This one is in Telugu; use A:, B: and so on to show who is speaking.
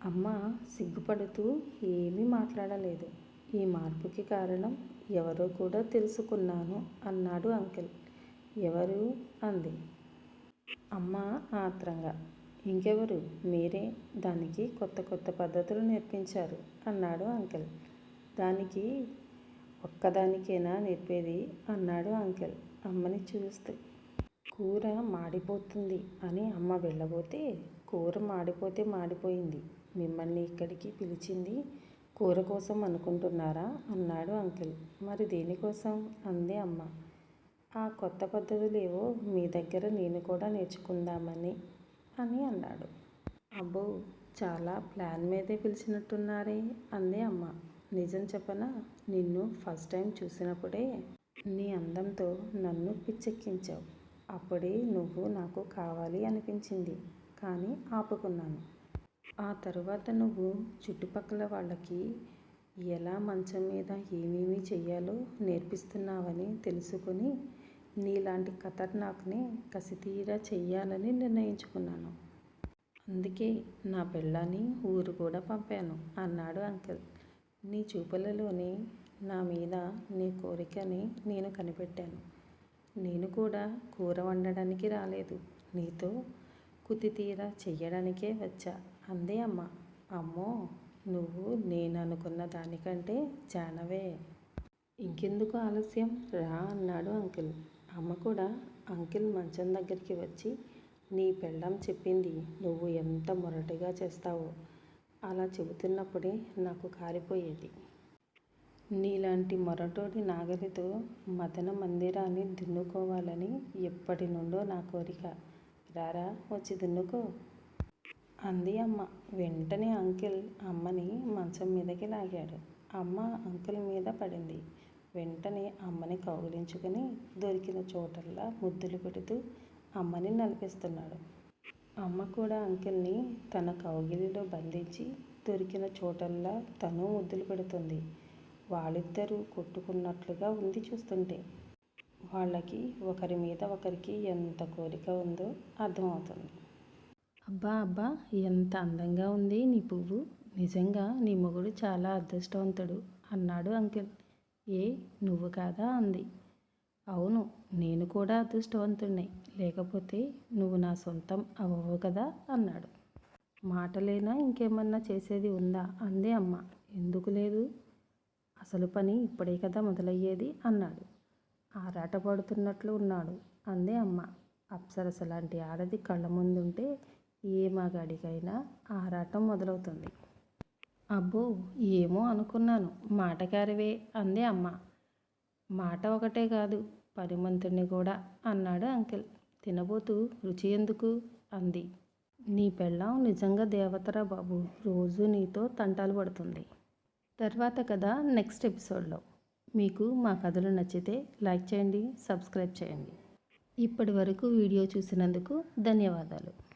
A: అమ్మ సిగ్గుపడుతూ ఏమీ మాట్లాడలేదు. ఈ మార్పుకి కారణం ఎవరో కూడా తెలుసుకున్నాను అన్నాడు అంకిల్. ఎవరు? అంది. అమ్మ ఆత్రంగా. ఇంకెవరు? మీరే. దానికి కొత్త కొత్త పద్ధతులు నేర్పించారు అన్నాడు అంకిల్. దానికి ఒక్కదానికేనా నేర్పేది? అన్నాడు అంకిల్. అమ్మని చూస్తే. కూర మాడిపోతుంది అని అమ్మ వెళ్ళబోతే కూర మాడిపోతే మాడిపోయింది. మిమ్మల్ని ఇక్కడికి పిలిచింది కూర కోసం అనుకుంటున్నారా? అన్నాడు అంకిల్. మరి దేనికోసం? అంది అమ్మ. ఆ కొత్త పద్ధతులేవో మీ దగ్గర నేను కూడా నేర్చుకుందామని అని అన్నాడు. అబ్బో చాలా ప్లాన్ మీదే పిలిచినట్టున్నారే అంది అమ్మ. నిజం చెప్పనా? నిన్ను ఫస్ట్ టైం చూసినప్పుడే నీ అందంతో నన్ను పిచ్చెక్కించావు. అప్పుడే నువ్వు నాకు కావాలి అనిపించింది. కానీ ఆపుకున్నాను. ఆ తరువాత నువ్వు చుట్టుపక్కల వాళ్ళకి ఎలా మంచం మీద ఏమేమి చెయ్యాలో నేర్పిస్తున్నావని తెలుసుకొని నీలాంటి ఖతర్నాక్ని కసితీరా చెయ్యాలని నిర్ణయించుకున్నాను. అందుకే నా పెళ్ళాన్ని ఊరు కూడా పంపాను అన్నాడు అంకుల్. నీ చూపులలోని నా మీద నీ కోరికని నేను కనిపెట్టాను. నేను కూడా కూర వండడానికి రాలేదు. నీతో కుతితీర చెయ్యడానికే వచ్చా. అంది అమ్మ. అమ్మో నువ్వు నేను అనుకున్న దానికంటే చానవే. ఇంకెందుకు ఆలస్యం? రా అన్నాడు అంకిల్. అమ్మ కూడా అంకిల్ మంచం దగ్గరికి వచ్చి నీ పెళ్ళం చెప్పింది నువ్వు ఎంత మొరటిగా చేస్తావో అలా చెబుతున్నప్పుడే నాకు కారిపోయేది. నీలాంటి మొరటోడి నాగలితో మదన మందిరాన్ని దున్నుకోవాలని ఎప్పటి నుండో నా కోరిక. రారా వచ్చి దున్నుకో. అంది అమ్మ. వెంటనే అంకిల్ అమ్మని మంచం మీదకి లాగాడు. అమ్మ అంకుల్ మీద పడింది. వెంటనే అమ్మని కౌగిలించుకొని దొరికిన చోటల్లా ముద్దులు పెడుతూ అమ్మని నలిపిస్తున్నాడు అమ్మ కూడా అంకిల్ని తన కౌగిలిలో బంధించి దొరికిన చోటల్లా తను ముద్దులు పెడుతుంది. వాళ్ళిద్దరూ కొట్టుకున్నట్లుగా ఉంది చూస్తుంటే. వాళ్ళకి ఒకరి మీద ఒకరికి ఎంత కోరిక ఉందో అర్థమవుతుంది. అబ్బా అబ్బా ఎంత అందంగా ఉంది నీ పువ్వు. నిజంగా నీ మొగుడు చాలా అదృష్టవంతుడు అన్నాడు అంకిల్. ఏ నువ్వు కాదా అంది. అవును నేను కూడా అదృష్టవంతుడిని. లేకపోతే నువ్వు నా సొంతం అవ్వవు కదా అన్నాడు. మాటలేనా ఇంకేమన్నా చేసేది ఉందా అంది అమ్మ. ఎందుకు లేదు? అసలు పని ఇప్పుడే కదా మొదలయ్యేది అన్నాడు. ఆరాటపడుతున్నట్లు ఉన్నాడు అంది అమ్మ. అప్సరస లాంటి ఆడది కళ్ళ ముందుంటే ఏ మగాడికైనా ఆరాటం మొదలవుతుంది. అబ్బో ఏమో అనుకున్నాను. మాటకారివే అంది అమ్మ. మాట ఒకటే కాదు పరిమంతుడిని కూడా అన్నాడు అంకిల్. తినబోతూ రుచి ఎందుకు? అంది. నీ పెళ్ళం నిజంగా దేవతరా బాబు. రోజు నీతో తంటాలు పడుతుంది. తర్వాత కదా నెక్స్ట్ ఎపిసోడ్లో. మీకు మా కథలు నచ్చితే లైక్ చేయండి సబ్స్క్రైబ్ చేయండి. ఇప్పటి వరకు వీడియో చూసినందుకు ధన్యవాదాలు.